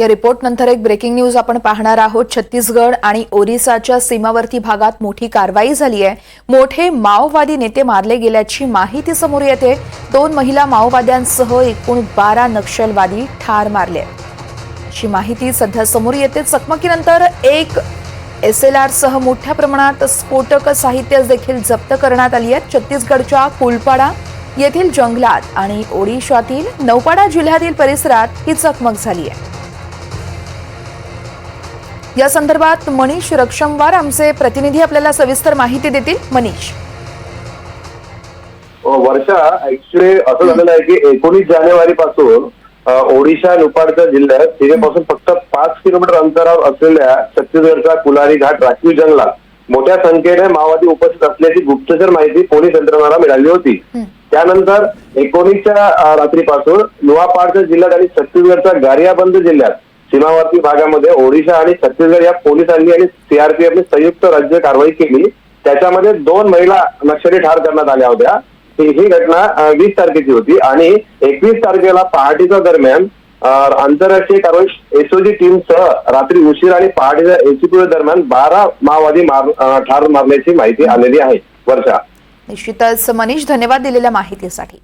या रिपोर्ट नंतर एक ब्रेकिंग न्यूज आपण पाहणार आहोत. छत्तीसगड आणि ओरिसाच्या सीमावर्ती भागात मोठी कारवाई झाली आहे. मोठे माओवादी नेते मारले गेल्याची माहिती समोर येते. दोन महिला माओवाद्यांसह एकूण बारा नक्षलवादी ठार मारले. आहेत. अशी माहिती सध्या समोर येते. चकमकीनंतर एक एस एल आर सह मोठ्या प्रमाणात स्फोटक साहित्य देखील जप्त करण्यात आली आहेत. छत्तीसगडच्या कुलपाडा येथील जंगलात आणि ओडिशातील नौपाडा जिल्ह्यातील परिसरात ही चकमक झाली आहे. या संदर्भात मनीष रक्षमवार आमचे प्रतिनिधी आपल्याला सविस्तर माहिती देतील. मनीष. वर्षा ऍक्च्युली असं झालेलं आहे की एकोणीस जानेवारी पासून ओडिशा नुपाडच्या जिल्ह्यात सीमेपासून फक्त पाच किलोमीटर अंतरावर असलेल्या छत्तीसगडच्या कुलारी घाट राखीव जंगलात मोठ्या संख्येने माओवादी उपस्थित असल्याची गुप्तचर माहिती पोलीस यंत्रणाला मिळाली होती. त्यानंतर एकोणीसच्या रात्रीपासून नुआपाडच्या जिल्ह्यात आणि छत्तीसगडच्या गारियाबंद जिल्ह्यात सीमावर्ती भागामध्ये ओडिशा आणि छत्तीसगड या पोलिसांनी आणि सीआरपीएफने संयुक्त राज्य कारवाई केली. त्याच्यामध्ये दोन महिला नक्षली ठार करण्यात आल्या होत्या. ही घटना वीस तारखेची होती आणि एकवीस तारखेला पहाटेच्या दरम्यान आंतरराष्ट्रीय कारवाई एसओजी टीमसह रात्री उशीर आणि पहाटेच्या एसीपी दरम्यान बारा माओवादी मार ठार मारल्याची माहिती आलेली आहे वर्षा. निश्चितच मनीष धन्यवाद दिलेल्या माहितीसाठी.